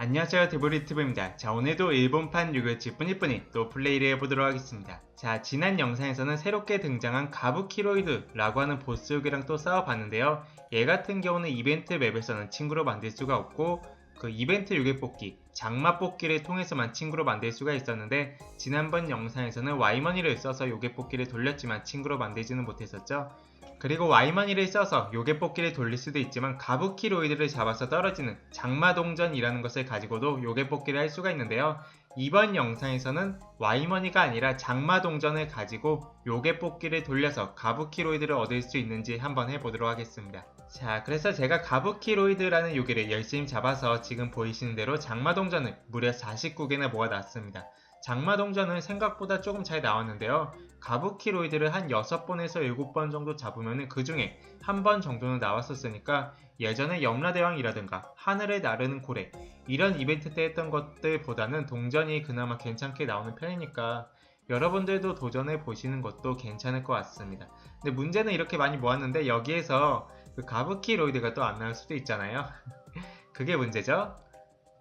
안녕하세요 데브리티브입니다. 자 오늘도 일본판 유교치 뿌니뿌니 또 플레이를 해보도록 하겠습니다. 자 지난 영상에서는 새롭게 등장한 가부키로이드라고 하는 보스족이랑 또 싸워봤는데요. 얘 같은 경우는 이벤트 맵에서는 친구로 만들 수가 없고 그 이벤트 요괴 뽑기, 장마 뽑기를 통해서만 친구로 만들 수가 있었는데 지난번 영상에서는 와이머니를 써서 요괴 뽑기를 돌렸지만 친구로 만들지는 못했었죠. 그리고 와이머니를 써서 요괴 뽑기를 돌릴 수도 있지만 가부키로이드를 잡아서 떨어지는 장마동전이라는 것을 가지고도 요괴 뽑기를 할 수가 있는데요. 이번 영상에서는 와이머니가 아니라 장마동전을 가지고 요괴 뽑기를 돌려서 가부키로이드를 얻을 수 있는지 한번 해보도록 하겠습니다. 자, 그래서 제가 가부키로이드라는 요괴를 열심히 잡아서 지금 보이시는 대로 장마동전을 무려 49개나 모아놨습니다. 장마동전은 생각보다 조금 잘 나왔는데요. 가부키로이드를 한 6번에서 7번 정도 잡으면 그 중에 한 번 정도는 나왔었으니까 예전에 염라대왕이라든가 하늘을 나르는 고래 이런 이벤트 때 했던 것들보다는 동전이 그나마 괜찮게 나오는 편이니까 여러분들도 도전해 보시는 것도 괜찮을 것 같습니다. 근데 문제는 이렇게 많이 모았는데 여기에서 그 가부키로이드가 또 안 나올 수도 있잖아요. 그게 문제죠.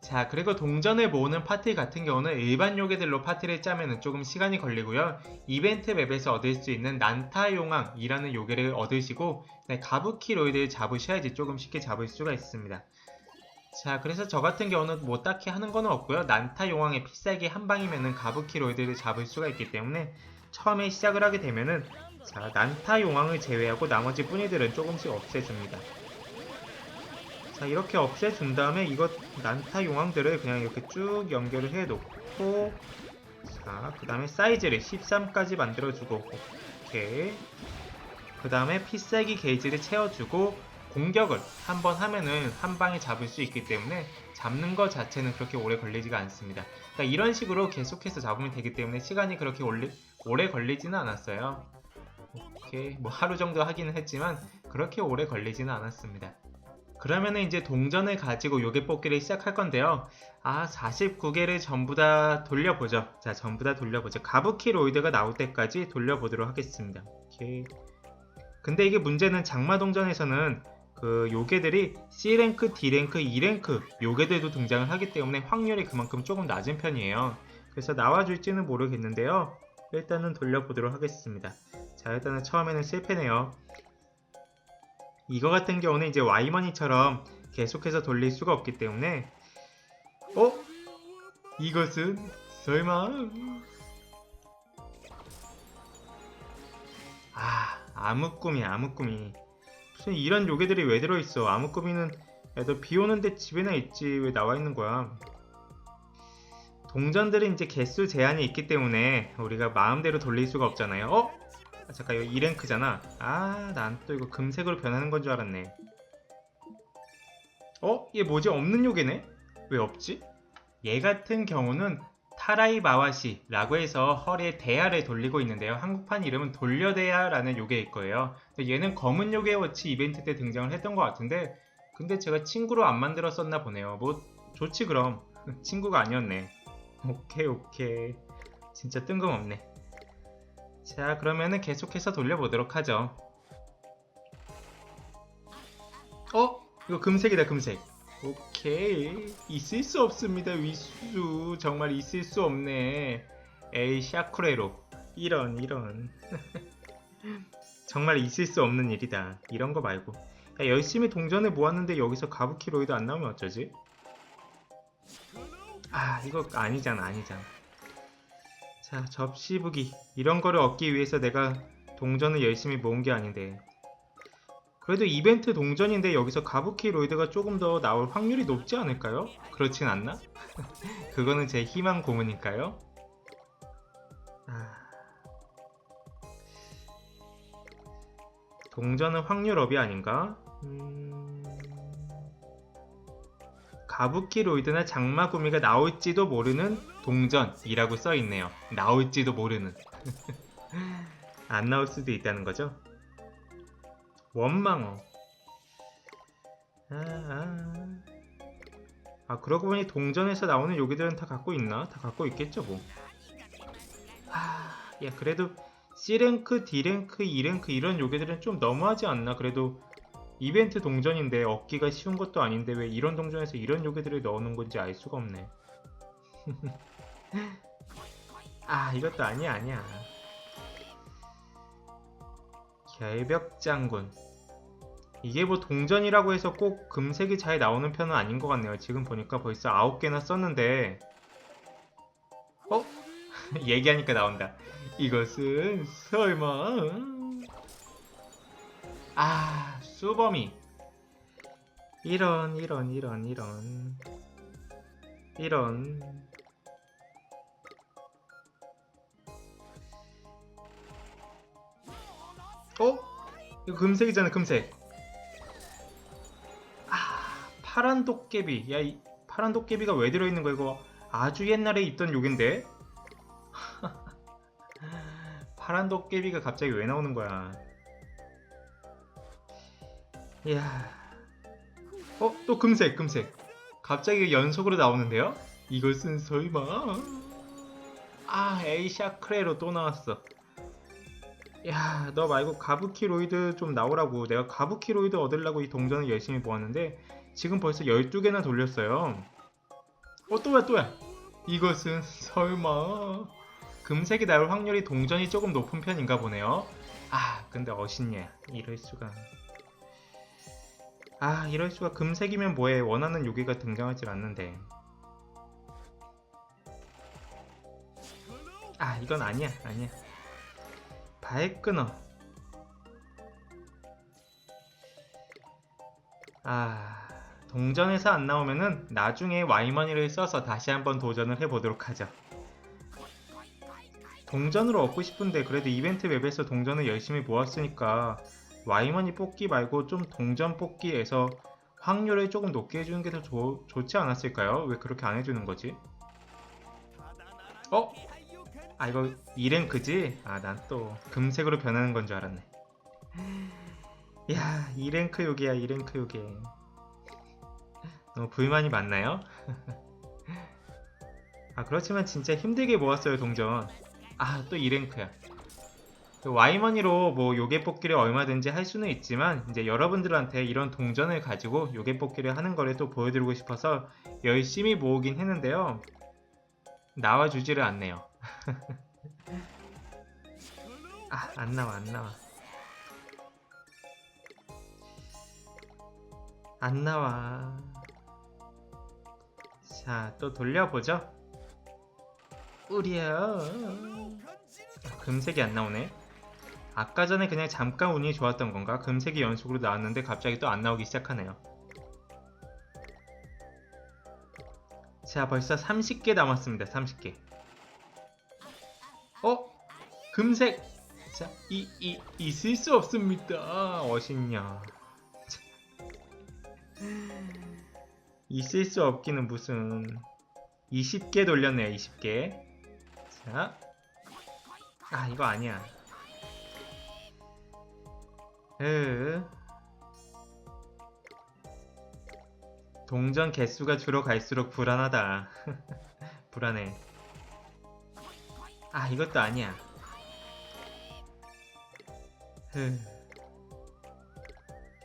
자, 그리고 동전을 모으는 파티 같은 경우는 일반 요괴들로 파티를 짜면 조금 시간이 걸리고요. 이벤트 맵에서 얻을 수 있는 난타용왕이라는 요괴를 얻으시고 네, 가부키로이드를 잡으셔야지 조금 쉽게 잡을 수가 있습니다. 자, 그래서 저 같은 경우는 뭐 딱히 하는 건 없고요. 난타용왕의 필살기 한 방이면은 가부키로이드를 잡을 수가 있기 때문에 처음에 시작을 하게 되면은 자, 난타용왕을 제외하고 나머지 뿌니들은 조금씩 없애줍니다. 자 이렇게 없애준 다음에 이것 난타 용왕들을 그냥 이렇게 쭉 연결을 해 놓고 자 그 다음에 사이즈를 13까지 만들어주고 오케이 그 다음에 필살기 게이지를 채워주고 공격을 한번 하면은 한 방에 잡을 수 있기 때문에 잡는 것 자체는 그렇게 오래 걸리지가 않습니다. 그러니까 이런 식으로 계속해서 잡으면 되기 때문에 시간이 그렇게 올리, 오래 걸리지는 않았어요. 오케이 뭐 하루 정도 하기는 했지만 그렇게 오래 걸리지는 않았습니다. 그러면은 이제 동전을 가지고 요괴 뽑기를 시작할 건데요. 아, 49개를 전부 다 돌려보죠. 자, 전부 다 돌려보죠. 가부키 로이드가 나올 때까지 돌려보도록 하겠습니다. 오케이. 근데 이게 문제는 장마 동전에서는 그 요괴들이 C랭크, D랭크, E랭크 요괴들도 등장을 하기 때문에 확률이 그만큼 조금 낮은 편이에요. 그래서 나와줄지는 모르겠는데요. 일단은 돌려보도록 하겠습니다. 자, 일단은 처음에는 실패네요. 이거 같은 경우는 이제 와이머니처럼 계속해서 돌릴 수가 없기 때문에 어? 이것은 설마? 아 아무꾸미 아무꾸미. 무슨 이런 요괴들이 왜 들어있어? 아무꾸미는 야너 비 오는데 집에나 있지. 왜 나와 있는 거야? 동전들은 이제 개수 제한이 있기 때문에 우리가 마음대로 돌릴 수가 없잖아요. 어? 아, 잠깐 이거 2랭크잖아. 아 난 또 이거 금색으로 변하는 건 줄 알았네. 어? 얘 뭐지? 없는 요괴네? 왜 없지? 얘 같은 경우는 타라이 마와시라고 해서 허리에 대야를 돌리고 있는데요. 한국판 이름은 돌려대야라는 요괴일 거예요. 얘는 검은 요괴 워치 이벤트 때 등장을 했던 것 같은데 근데 제가 친구로 안 만들었었나 보네요. 뭐 좋지 그럼. 친구가 아니었네. 오케이 오케이. 진짜 뜬금없네 자, 그러면은 계속해서 돌려보도록 하죠. 어? 이거 금색이다, 금색. 오케이. 있을 수 없습니다, 위수. 정말 있을 수 없네. 에이, 샤쿠레로. 이런, 이런. 정말 있을 수 없는 일이다. 이런 거 말고. 야, 열심히 동전을 모았는데 여기서 가부키로이드 안 나오면 어쩌지? 아, 이거 아니잖아, 아니잖아. 자, 접시부기. 이런 거를 얻기 위해서 내가 동전을 열심히 모은 게 아닌데. 그래도 이벤트 동전인데 여기서 가부키 로이드가 조금 더 나올 확률이 높지 않을까요? 그렇진 않나? 그거는 제 희망 고문일까요? 아... 동전은 확률업이 아닌가? 음... 가부키 로이드나 장마구미가 나올지도 모르는 동전이라고 써 있네요. 나올지도 모르는. 안 나올 수도 있다는 거죠? 원망어. 아, 아. 아, 그러고 보니 동전에서 나오는 요괴들은 다 갖고 있나? 다 갖고 있겠죠, 뭐. 아, 야, 그래도 C랭크, D랭크, E랭크 이런 요괴들은 좀 너무하지 않나? 그래도 이벤트 동전인데 얻기가 쉬운 것도 아닌데 왜 이런 동전에서 이런 요괴들을 넣어놓은 건지 알 수가 없네. 아 이것도 아니야 아니야. 결벽 장군. 이게 뭐 동전이라고 해서 꼭 금색이 잘 나오는 편은 아닌 것 같네요. 지금 보니까 벌써 9개나 썼는데 어? 얘기하니까 나온다. 이것은 설마 아 수범이 이런 이런 이런 이런 이런 어? 이거 금색이잖아 금색. 아 파란 도깨비. 야 이 파란 도깨비가 왜 들어있는 거야 이거? 아주 옛날에 있던 욕인데? 파란 도깨비가 갑자기 왜 나오는 거야? 이야. 어? 또 금색 금색. 갑자기 연속으로 나오는데요? 이것은 설마? 아 에이샤 크레로 또 나왔어 야, 너 말고 가부키로이드 좀 나오라고. 내가 가부키로이드 얻으려고 이 동전을 열심히 모았는데 지금 벌써 12개나 돌렸어요. 어, 또야, 또야. 이것은 설마 금색이 나올 확률이 동전이 조금 높은 편인가 보네요. 아, 근데 어신냐. 이럴 수가. 아, 이럴 수가 금색이면 뭐해. 원하는 요괴가 등장하질 않는데. 아, 이건 아니야. 아니야. 발 끊어. 아, 동전에서 안 나오면은 나중에 와이머니를 써서 다시 한번 도전을 해보도록 하죠. 동전으로 얻고 싶은데 그래도 이벤트 웹에서 동전을 열심히 모았으니까 와이머니 뽑기 말고 좀 동전 뽑기에서 확률을 조금 높게 해주는 게 더 좋지 않았을까요? 왜 그렇게 안 해주는 거지? 어? 아 이거 2랭크지? 아 난 또 금색으로 변하는 건 줄 알았네. 야 2랭크 요기야 2랭크 요기 너무 불만이 많나요? 아 그렇지만 진짜 힘들게 모았어요 동전. 아또 2랭크야. 와이머니로 뭐 요괴 뽑기를 얼마든지 할 수는 있지만 이제 여러분들한테 이런 동전을 가지고 요괴 뽑기를 하는 거를 또 보여드리고 싶어서 열심히 모으긴 했는데요. 나와주지를 않네요 아, 안 나와, 안 나와. 안 나와. 자, 또 돌려보죠. 우리야. 금색이 안 나오네. 아까 전에 그냥 잠깐 운이 좋았던 건가? 금색이 연속으로 나왔는데 갑자기 또 안 나오기 시작하네요. 자, 벌써 30개 남았습니다. 30개. 어? 금색 자, 이, 이, 있을 수 없습니다. 어신냐. 있을 수 없기는 무슨 20개 돌렸네요. 20개. 자. 아, 이거 아니야. 으. 동전 개수가 줄어갈수록 불안하다. 불안해. 아 이것도 아니야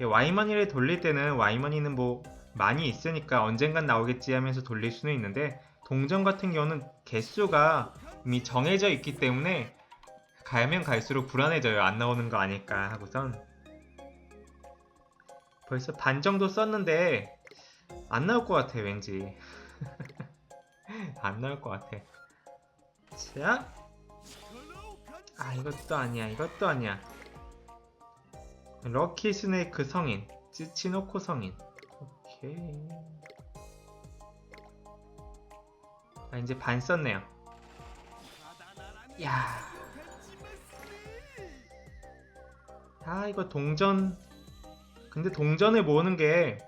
와이머니를 돌릴 때는 와이머니는 뭐 많이 있으니까 언젠간 나오겠지 하면서 돌릴 수는 있는데 동전 같은 경우는 개수가 이미 정해져 있기 때문에 가면 갈수록 불안해져요. 안 나오는 거 아닐까 하고선. 벌써 반 정도 썼는데 안 나올 것 같아 왠지. 안 나올 것 같아. 자. 아 이것도 아니야. 이것도 아니야 럭키 스네이크 성인 찌치노코 성인. 오케이. 아 이제 반 썼네요. 야. 아 이거 동전. 근데 동전을 모으는 게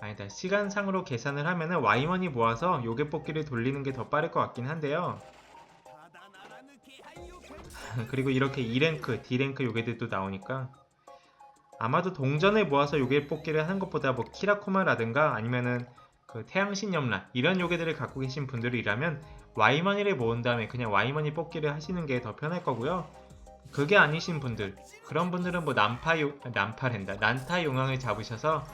아니다. 시간상으로 계산을 하면은 와이머니 모아서 요괴 뽑기를 돌리는 게 더 빠를 것 같긴 한데요. 그리고 이렇게 2랭크, D랭크 요괴들도 나오니까 아마도 동전을 모아서 요괴 뽑기를 하는 것보다 뭐 키라코마라든가 아니면은 그 태양신 염라 이런 요괴들을 갖고 계신 분들이라면 와이머니를 모은 다음에 그냥 와이머니 뽑기를 하시는 게 더 편할 거고요. 그게 아니신 분들 그런 분들은 뭐 난파 용 난파랜다 난타 용왕을 잡으셔서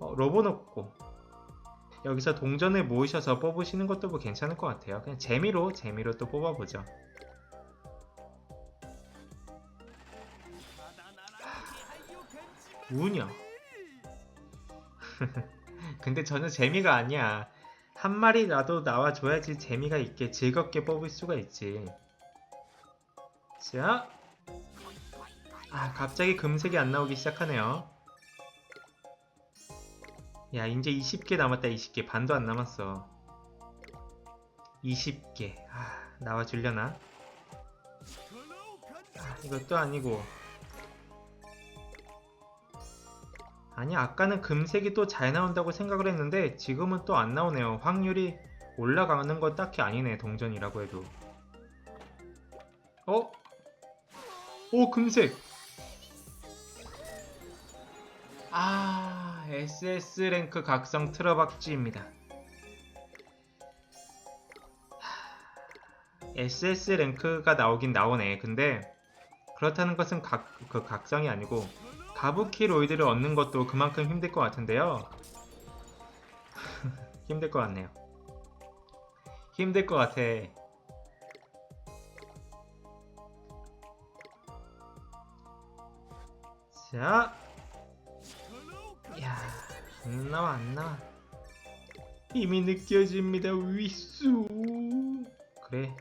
어, 로보 놓고 여기서 동전을 모으셔서 뽑으시는 것도 뭐 괜찮을 것 같아요. 그냥 재미로 재미로 또 뽑아보죠. 우녀. 근데 저는 재미가 아니야. 한 마리라도 나와줘야지 재미가 있게 즐겁게 뽑을 수가 있지. 자. 아, 갑자기 금색이 안 나오기 시작하네요. 야, 이제 20개 남았다, 20개. 반도 안 남았어. 20개. 아, 나와주려나? 아, 이것도 아니고. 아니, 아까는 금색이 또 잘 나온다고 생각을 했는데, 지금은 또 안 나오네요. 확률이 올라가는 건 딱히 아니네, 동전이라고 해도. 어? 오, 금색! 아, SS 랭크 각성 트러박쥐입니다. SS 랭크가 나오긴 나오네. 근데 그렇다는 것은 각, 그 각성이 아니고 가부키 로이드를 얻는 것도 그만큼 힘들 것 같은데요. 힘들 것 같네요. 힘들 것 같아. 자, 야, 안 나와 안 나와. 힘이 느껴집니다. 위수. 그래.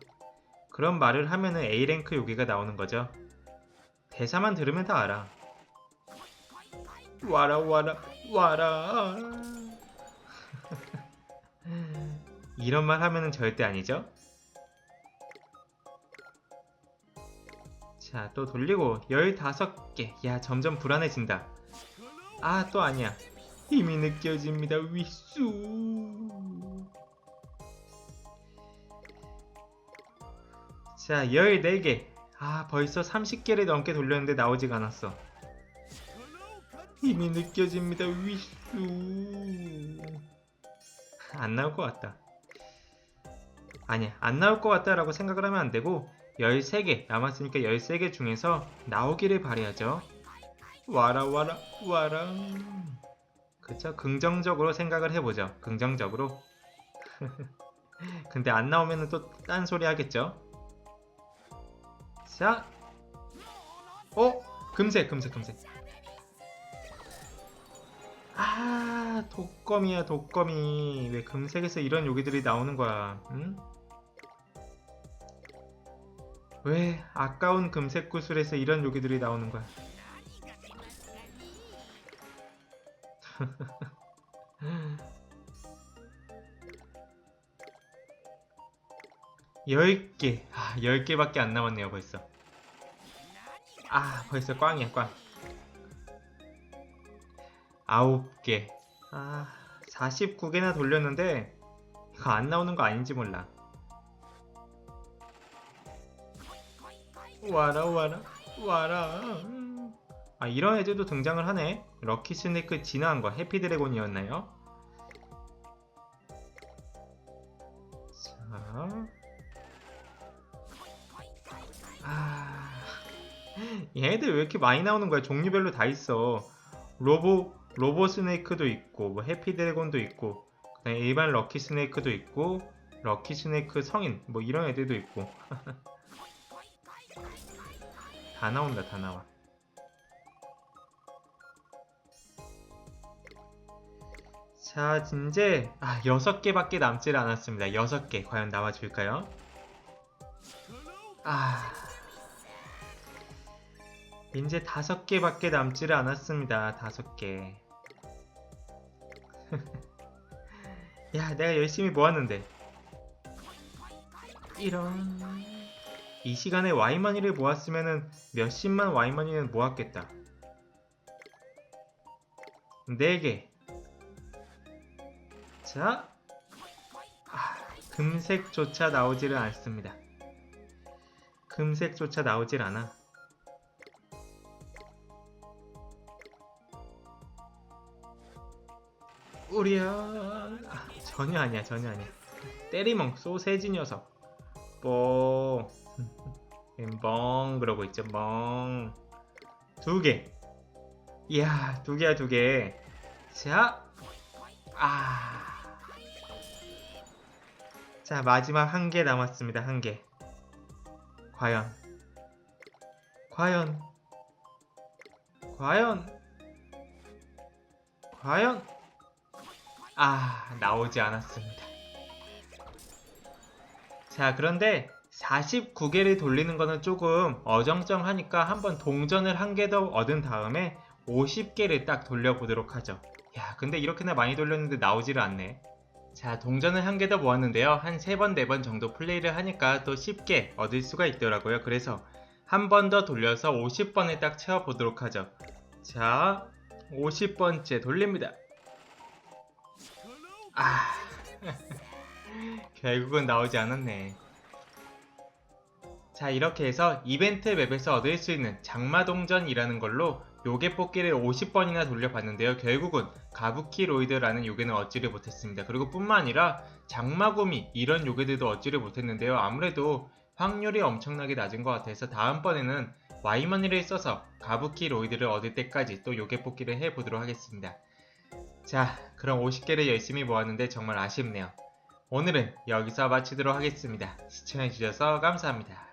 그런 말을 하면은 A 랭크 요기가 나오는 거죠. 대사만 들으면 다 알아. 와라 와라 와라. 이런 말 하면은 절대 아니죠? 자, 또 돌리고 15개. 야, 점점 불안해진다. 아, 또 아니야. 힘이 느껴집니다. 위수. 자, 14개. 아, 벌써 30개를 넘게 돌렸는데 나오지가 않았어. 힘이 느껴집니다. 위수. 안 나올 것 같다. 아니야, 안 나올 것 같다라고 생각을 하면 안 되고 13개 남았으니까 13개 중에서 나오기를 바라야죠. 와라 와라 와라. 그쵸? 긍정적으로 생각을 해보죠. 긍정적으로. 근데 안 나오면 또 딴 소리 하겠죠? 자, 어? 금색, 금색, 금색. 아, 독거미야, 독거미. 왜 금색에서 이런 요기들이 나오는 거야? 응? 왜 아까운 금색 구슬에서 이런 요기들이 나오는 거야? 열 개. 아, 열 개밖에 안 남았네요, 벌써. 아, 벌써 꽝이야, 꽝. 아홉 개. 아, 49개나 돌렸는데, 이거 안 나오는 거 아닌지 몰라. 와라, 와라, 와라. 아, 이런 애들도 등장을 하네. 럭키 스네이크 진화한 거, 해피 드래곤이었나요? 자. 아. 얘네들 왜 이렇게 많이 나오는 거야? 종류별로 다 있어. 로보, 로보 스네이크도 있고, 뭐 해피 드래곤도 있고, 그다음에 일반 럭키 스네이크도 있고, 럭키 스네이크 성인, 뭐 이런 애들도 있고. 다 나온다, 다 나와. 자, 이제 아, 6개밖에 남질 않았습니다. 6개 과연 나와 줄까요? 아. 이제 5개밖에 남질 않았습니다. 5개. 야, 내가 열심히 모았는데. 이런 이 시간에 와이머니를 모았으면은 몇십만 와이머니는 모았겠다. 4개. 자, 아, 금색조차 나오지를 않습니다. 금색조차 나오질 않아. 우리야 아, 전혀 아니야 전혀 아니야 때리멍 소세지 녀석 뽀뻥 그러고 있죠 멍. 두 개. 이야 두 개야 두 개. 자, 아. 자 마지막 한 개 남았습니다 한 개. 과연. 과연. 과연. 과연. 아 나오지 않았습니다. 자, 그런데 49개를 돌리는 거는 조금 어정쩡하니까 한번 동전을 한 개 더 얻은 다음에 50개를 딱 돌려보도록 하죠. 야, 근데 이렇게나 많이 돌렸는데 나오지를 않네. 자, 동전을 한 개 더 모았는데요. 한 3번, 4번 정도 플레이를 하니까 또 쉽게 얻을 수가 있더라고요. 그래서 한 번 더 돌려서 50번을 딱 채워보도록 하죠. 자, 50번째 돌립니다. 아. 결국은 나오지 않았네. 자, 이렇게 해서 이벤트 맵에서 얻을 수 있는 장마동전이라는 걸로 요괴 뽑기를 50번이나 돌려봤는데요. 결국은 가부키 로이드라는 요괴는 얻지를 못했습니다. 그리고 뿐만 아니라 장마구미 이런 요괴들도 얻지를 못했는데요. 아무래도 확률이 엄청나게 낮은 것 같아서 다음번에는 와이머니를 써서 가부키 로이드를 얻을 때까지 또 요괴 뽑기를 해보도록 하겠습니다. 자, 그럼 50개를 열심히 모았는데 정말 아쉽네요. 오늘은 여기서 마치도록 하겠습니다. 시청해주셔서 감사합니다.